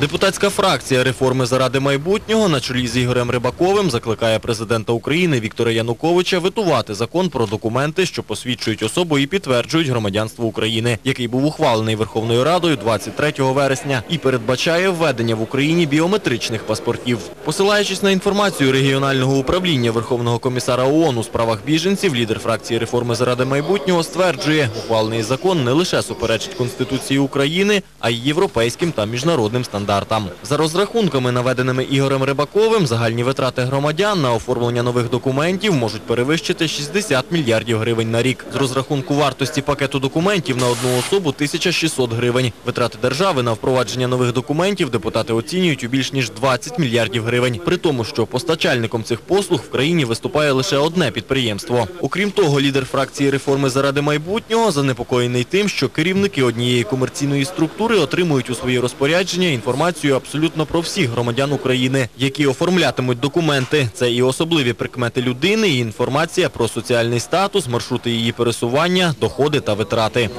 Депутатська фракція реформи заради майбутнього на чолі з Ігорем Рибаковим закликає президента України Віктора Януковича витувати закон про документи, що посвідчують особу і підтверджують громадянство України, який був ухвалений Верховною Радою 23 вересня і передбачає введення в Україні біометричних паспортів. Посилаючись на інформацію регіонального управління Верховного комісара ООН у справах біженців, лідер фракції реформи заради майбутнього стверджує, ухвалений закон не лише суперечить Конституції України, а й європейським та міжнародним стандартам. За розрахунками, наведеними Ігорем Рибаковим, загальні витрати громадян на оформлення нових документів можуть перевищити 60 мільярдів гривень на рік. З розрахунку вартості пакету документів на одну особу 1600 гривень. Витрати держави на впровадження нових документів депутати оцінюють у більш ніж 20 мільярдів гривень. При тому, що постачальником цих послуг в країні виступає лише одне підприємство. Окрім того, лідер фракції реформи заради майбутнього занепокоєний тим, що керівники однієї комерційної структури отримують у свої розпорядження інформацію абсолютно про всіх громадян України, які оформлятимуть документи. Це і особливі прикмети людини, і інформація про соціальний статус, маршрути її пересування, доходи та витрати.